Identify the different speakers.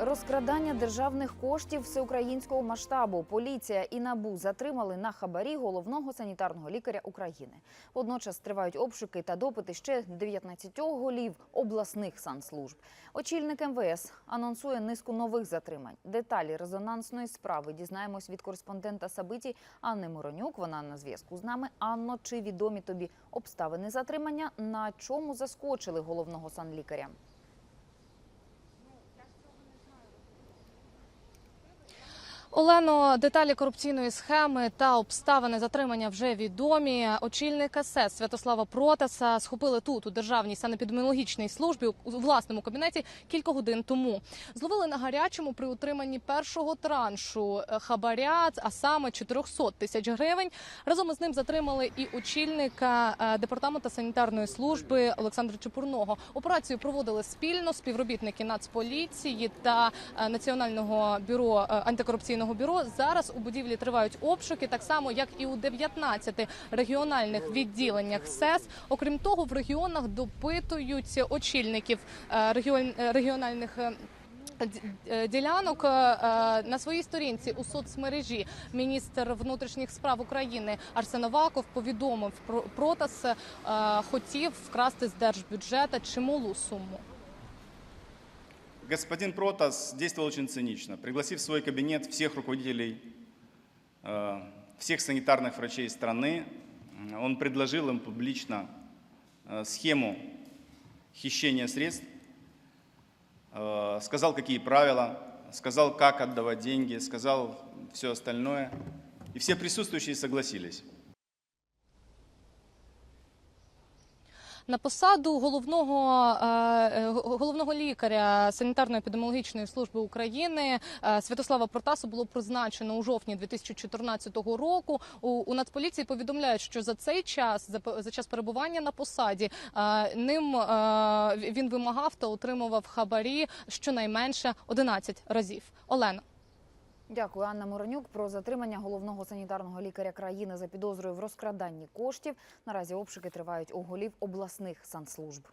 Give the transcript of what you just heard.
Speaker 1: Розкрадання державних коштів всеукраїнського масштабу. Поліція і набу затримали на хабарі головного санітарного лікаря України. Водночас тривають обшуки та допити ще 19 голів обласних санслужб. Очільник МВС анонсує низку нових затримань. Деталі резонансної справи дізнаємось від кореспондента Сабиті Анни Моронюк. Вона на зв'язку з нами. Анно, чи відомі тобі обставини затримання? На чому заскочили головного санлікаря?
Speaker 2: Олено, деталі корупційної схеми та обставини затримання вже відомі. Очільника СЕС Святослава Протаса схопили тут у державній санепідеміологічній службі у власному кабінеті кілька годин тому. Зловили на гарячому при утриманні першого траншу е, хабаря, а саме 400 тисяч гривень. Разом із ним затримали і очільника е, департаменту санітарної служби Олександра Чепурного. Операцію проводили спільно співробітники Нацполіції та е, Національного бюро е, антикорупційного бюро. Зараз у будівлі тривають обшуки, так само як і у 19 регіональних відділеннях СЕС. Окрім того, в регіонах допитують очільників е, е, регіональних. е, Ділянок на своїй сторінці у соцмережі міністр внутрішніх справ України Арсен Аваков повідомив про Протас хотів вкрасти з держбюджета чималу суму.
Speaker 3: Господин Протас действовал очень цинично, пригласив в свой кабинет всех руководителей, э, всех санитарных врачей страны. Он предложил им публично э, схему хищения средств, э, сказал, какие правила, сказал, как отдавать деньги, сказал все остальное. И все присутствующие согласились.
Speaker 2: На посаду головного, е, е, головного лікаря санітарно-епідеміологічної служби України е, Святослава Протасу було призначено у жовтні 2014 року. У, у Нацполіції повідомляють, що за цей час, за, за час перебування на посаді, ним він вимагав та отримував хабарі щонайменше 11 разів. Олена.
Speaker 1: Дякую, Анна Моронюк. Про затримання головного санітарного лікаря країни за підозрою в розкраданні коштів. Наразі обшуки тривають у голів обласних санслужб.